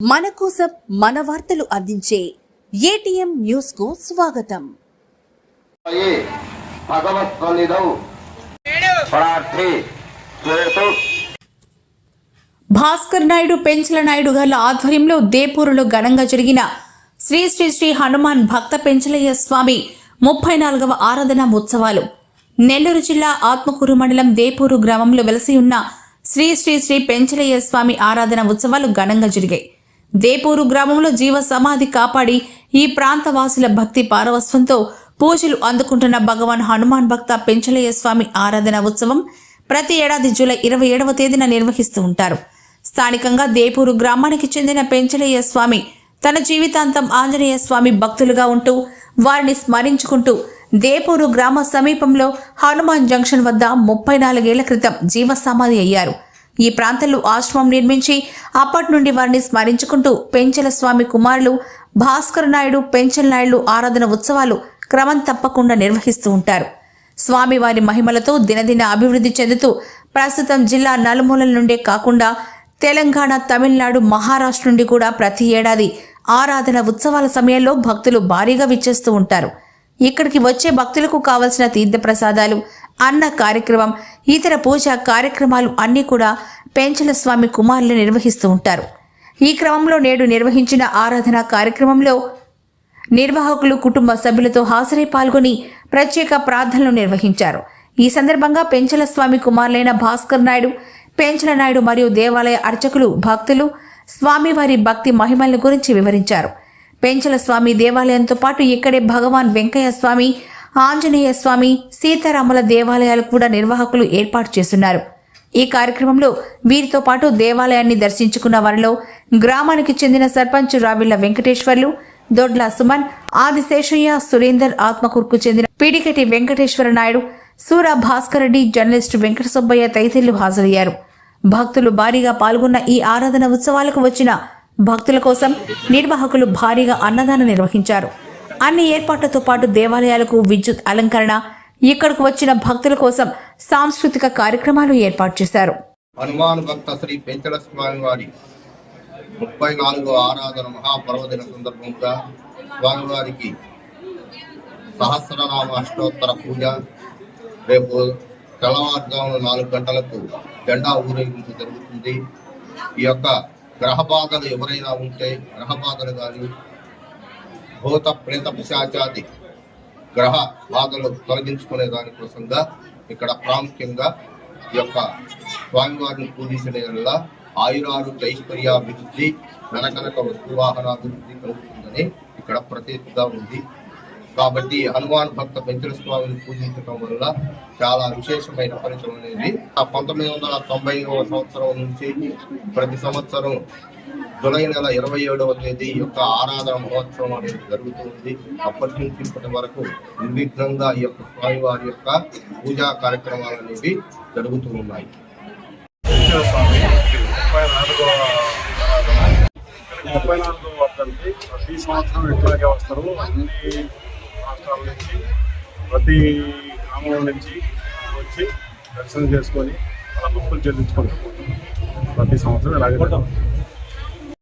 మన కోసం మన వార్తలు అందించే ఏటీఎం న్యూస్కు స్వాగతం. భాస్కర్ నాయుడు పెంచల నాయుడు గారి ఆధ్వర్యంలో దేపూరులో ఘనంగా జరిగిన శ్రీ శ్రీ శ్రీ హనుమాన్ భక్త పెంచలయ్య స్వామి ముప్పై నాలుగవ ఆరాధన ఉత్సవాలు నెల్లూరు జిల్లా ఆత్మకూరు మండలం దేపూరు గ్రామంలో వెలసి ఉన్న శ్రీ శ్రీ శ్రీ పెంచలయ్య స్వామి ఆరాధన ఉత్సవాలు ఘనంగా జరిగాయి. దేపూరు గ్రామంలో జీవ సమాధి కాపాడి ఈ ప్రాంత వాసుల భక్తి పారవస్వంతో పూజలు అందుకుంటున్న భగవాన్ హనుమాన్ భక్త పెంచలయ్య స్వామి ఆరాధన ఉత్సవం ప్రతి ఏడాది జూలై ఇరవై ఏడవ తేదీన నిర్వహిస్తూ ఉంటారు. స్థానికంగా దేపూరు గ్రామానికి చెందిన పెంచలయ్య స్వామి తన జీవితాంతం ఆంజనేయ స్వామి భక్తులుగా ఉంటూ వారిని స్మరించుకుంటూ దేపూరు గ్రామ సమీపంలో హనుమాన్ జంక్షన్ వద్ద ముప్పై నాలుగేళ్ళ క్రితం జీవసమాధి అయ్యారు. ఈ ప్రాంతంలో ఆశ్రమం నిర్మించి అప్పటి నుండి వారిని స్మరించుకుంటూ పెంచల స్వామి కుమారులు భాస్కర్ నాయుడు పెంచల నాయుడు ఆరాధన ఉత్సవాలు క్రమం తప్పకుండా నిర్వహిస్తూ ఉంటారు. స్వామివారి మహిమలతో దినదిన అభివృద్ధి చెందుతూ ప్రస్తుతం జిల్లా నలుమూలల నుండే కాకుండా తెలంగాణ తమిళనాడు మహారాష్ట్ర నుండి కూడా ప్రతి ఏడాది ఆరాధన ఉత్సవాల సమయంలో భక్తులు భారీగా విచ్చేస్తూ ఉంటారు. ఇక్కడికి వచ్చే భక్తులకు కావలసిన తీర్థప్రసాదాలు అన్న కార్యక్రమం ఇతర పూజా కార్యక్రమాలు అన్నీ కూడా పెంచల స్వామి కుమారులు నిర్వహిస్తూ ఉంటారు. ఈ క్రమంలో నేడు నిర్వహించిన ఆరాధన కార్యక్రమంలో నిర్వాహకులు కుటుంబ సభ్యులతో హాజరై పాల్గొని ప్రత్యేక ప్రార్థనలు నిర్వహించారు. ఈ సందర్భంగా పెంచల స్వామి కుమారులైన భాస్కర్ నాయుడు పెంచల నాయుడు మరియు దేవాలయ అర్చకులు భక్తులు స్వామివారి భక్తి మహిమల గురించి వివరించారు. పెంచల స్వామి దేవాలయంతో పాటు ఇక్కడే భగవాన్ వెంకయ్య స్వామి ఆంజనేయ స్వామి సీతారాముల దేవాలయాలు కూడా నిర్వాహకులు ఏర్పాటు చేస్తున్నారు. ఈ కార్యక్రమంలో వీరితో పాటు దేవాలయాన్ని దర్శించుకున్న వారిలో గ్రామానికి చెందిన సర్పంచ్ రావిళ్ళ వెంకటేశ్వర్లు దొడ్ల సుమన్ ఆదిశేషయ్య సురేందర్ ఆత్మకూర్కు చెందిన పీడికటి వెంకటేశ్వర నాయుడు సూర భాస్కర్ రెడ్డి జర్నలిస్ట్ వెంకట సుబ్బయ్య తదితరులు హాజరయ్యారు. భక్తులు భారీగా పాల్గొన్న ఈ ఆరాధన ఉత్సవాలకు వచ్చిన భక్తుల కోసం నిర్వాహకులు భారీగా అన్నదానం నిర్వహించారు. అన్ని ఏర్పాట్లతో పాటు దేవాలయాలకు విద్యుత్ అలంకరణ ఇక్కడకు వచ్చిన భక్తుల కోసం సాంస్కృతిక కార్యక్రమాలు ఏర్పాటు చేశారు. హనుమాన్ భక్త శ్రీ పెంచల స్వామి వారి ముప్పై నాలుగో ఆరాధన మహాపర్వదిన సందర్భంగా స్వామివారికి సహస్రనామ అష్టోత్తర పూజ రేపు తెల్లవారుజామున నాలుగు గంటలకు జెండా ఊరేగింపు జరుగుతుంది. ఈ యొక్క గ్రహ బాధలు ఎవరైనా ఉంటే గ్రహ బాధలు కానీ భూత ప్రేత పిశాచాది గ్రహ బాధలు తొలగించుకునే దానికోసంగా ఇక్కడ ప్రాముఖ్యంగా ఈ యొక్క స్వామివారిని పూజించడం వల్ల ఆయురారు ఐశ్వర్యాభివృద్ధి ధనకనక వస్తువాహనాభివృద్ధి కలుగుతుందని ఇక్కడ ప్రత్యేకగా ఉంది. కాబట్టి హనుమాన్ భక్త పెంచుల స్వామిని పూజించడం వల్ల చాలా విశేషమైన ఫలితం అనేది. ఆ పంతొమ్మిది వందల తొంభై సంవత్సరం నుంచి ప్రతి సంవత్సరం జులై నెల ఇరవై ఏడవ తేదీ యొక్క ఆరాధన మహోత్సవం అనేది జరుగుతుంది. అప్పటి నుంచి ఇప్పటి వరకు నిర్విఘ్నంగా ఈ యొక్క స్వామివారి యొక్క పూజా కార్యక్రమాలు అనేవి జరుగుతూ ఉన్నాయి. ముప్పై నాలుగు ఆరాధన. ముప్పై ప్రతి సంవత్సరం ఇట్లాగే వస్తారు. అన్ని రాష్ట్రాల నుంచి ప్రతి గ్రామం నుంచి వచ్చి దర్శనం చేసుకొని వాళ్ళ మొక్కులు చెల్లించుకుంటూ ప్రతి సంవత్సరం ఇలాగే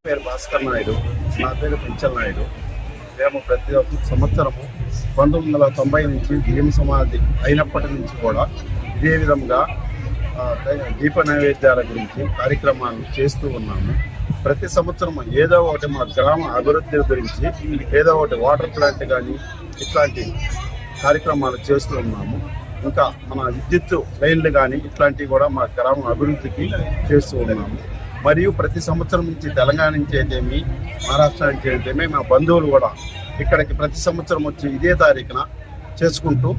పేరు భాస్కర్ నాయుడు. నా పేరు పెంచల్ నాయుడు. మేము ప్రతి ఒక్క సంవత్సరము పంతొమ్మిది వందల తొంభై నుంచి భీమ సమాధి అయినప్పటి నుంచి కూడా ఇదే విధంగా దీప నైవేద్యాల గురించి కార్యక్రమాలు చేస్తూ ఉన్నాము. ప్రతి సంవత్సరం ఏదో ఒకటి మా గ్రామ అభివృద్ధి గురించి ఏదో ఒకటి వాటర్ ప్లాంట్ కానీ ఇట్లాంటి కార్యక్రమాలు చేస్తూ ఉన్నాము. ఇంకా మన విద్యుత్ లైన్లు కానీ ఇట్లాంటివి కూడా మా గ్రామం అభివృద్ధికి చేస్తూ ఉన్నాము. మరియు ప్రతి సంవత్సరం నుంచి తెలంగాణ నుంచి అయితేమి మహారాష్ట్ర నుంచి అయితేమి మా బంధువులు కూడా ఇక్కడికి ప్రతి సంవత్సరం వచ్చి ఇదే తారీఖున చేసుకుంటూ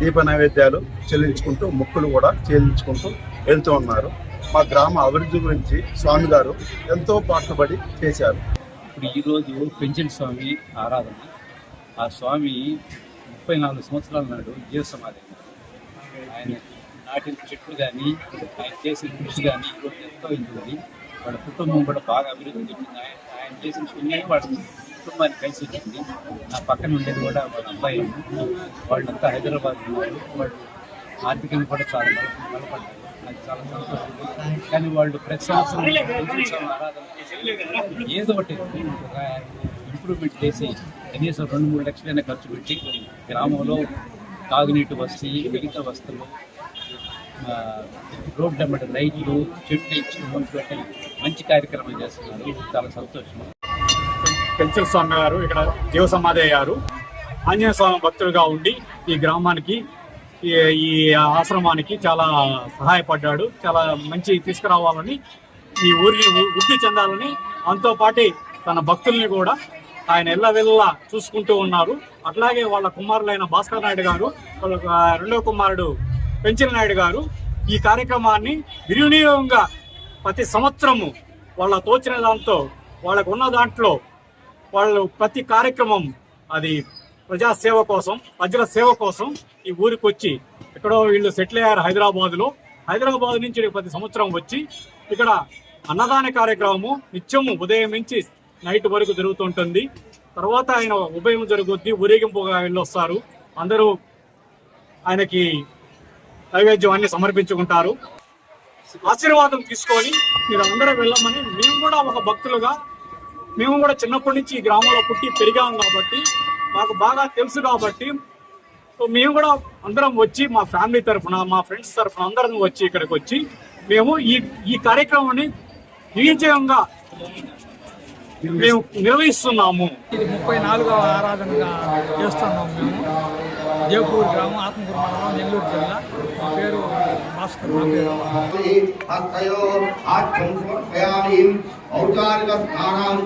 దీప నైవేద్యాలు చెల్లించుకుంటూ మొక్కులు కూడా చెల్లించుకుంటూ వెళ్తూ ఉన్నారు. మా గ్రామ అభివృద్ధి గురించి స్వామి గారు ఎంతో పాటుపడి చేశారు. ఇప్పుడు ఈరోజు పెంచిన స్వామి ఆరాధన. ఆ స్వామి ముప్పై నాలుగు సంవత్సరాల నాడు జీవ సమాధి. ఆయన నాటిన చెట్లు కానీ ఆయన చేసిన కృషి కానీ ఈరోజు ఎంతో ఇంటుంది వాళ్ళ కుటుంబం కూడా బాగా అభివృద్ధి చెందింది. ఆయన ఆయన చేసిన పుణ్యం వాళ్ళ కుటుంబానికి కలిసి వచ్చింది. నా పక్కన ఉండేది కూడా వాళ్ళ అబ్బాయి. వాళ్ళంతా హైదరాబాద్ ఉన్నారు. వాళ్ళు ఆర్థికంగా కూడా చాలా బలపడ్డారు. అది చాలా సంతోషం. కానీ వాళ్ళు ప్రతి సంవత్సరం ఆరాధన ఏదో ఒకటి ఇంప్రూవ్మెంట్ చేసి కనీసం రెండు మూడు లక్షలైనా ఖర్చు పెట్టి గ్రామంలో తాగునీటి వసతి మిగతా వస్తువులు రోడ్డు అమ్మటి లైట్లు చెట్లు ఇచ్చిన మంచి కార్యక్రమం చేస్తున్నారు. చాలా సంతోషం. పెంచల స్వామి గారు ఇక్కడ జీవ సమాధి అయ్యారు. ఆంజనేయ స్వామి భక్తులుగా ఉండి ఈ గ్రామానికి ఈ ఈ ఆశ్రమానికి చాలా సహాయపడ్డాడు. చాలా మంచి తీసుకురావాలని ఈ ఊరిని వృద్ధి చెందాలని అంతో పాటి తన భక్తుల్ని కూడా ఆయన ఎల్లవెల్లా చూసుకుంటూ ఉన్నారు. అట్లాగే వాళ్ళ కుమారులైన భాస్కర్ నాయుడు గారు వాళ్ళ రెండో కుమారుడు పెంచిన నాయుడు గారు ఈ కార్యక్రమాన్ని దుర్వినియోగంగా ప్రతి సంవత్సరము వాళ్ళ తోచిన దాంతో వాళ్ళకు ఉన్న దాంట్లో వాళ్ళు ప్రతి కార్యక్రమం అది ప్రజాసేవ కోసం ప్రజల సేవ కోసం ఈ ఊరికి వచ్చి ఎక్కడో వీళ్ళు సెటిల్ అయ్యారు హైదరాబాద్లో. హైదరాబాద్ నుంచి ప్రతి సంవత్సరం వచ్చి ఇక్కడ అన్నదాన కార్యక్రమము నిత్యము ఉదయం నుంచి నైట్ వరకు జరుగుతుంటుంది. తర్వాత ఆయన ఉభయం జరుగుద్ది ఊరేగింపుగా వెళ్ళొస్తారు అందరూ ఆయనకి నైవేద్యవాన్ని సమర్పించుకుంటారు. ఆశీర్వాదం తీసుకొని మీరు అందరూ వెళ్ళమని మేము కూడా ఒక భక్తులుగా మేము కూడా చిన్నప్పటి నుంచి ఈ గ్రామంలో పుట్టి పెరిగాం కాబట్టి మాకు బాగా తెలుసు కాబట్టి సో మేము కూడా అందరం వచ్చి మా ఫ్యామిలీ తరఫున మా ఫ్రెండ్స్ తరఫున అందరం వచ్చి ఇక్కడికి వచ్చి మేము ఈ ఈ కార్యక్రమాన్ని విజయంగా మేము నిర్వహిస్తున్నాము. ఇది ముప్పై నాలుగవ ఆరాధనగా చేస్తున్నాం మేము. జయపూర్ గ్రామం ఆత్మకూరు మండలం నెల్లూరు జిల్లా. మా పేరు భాస్కర్ నా పేరు ఔచారిక స్నానాన్ని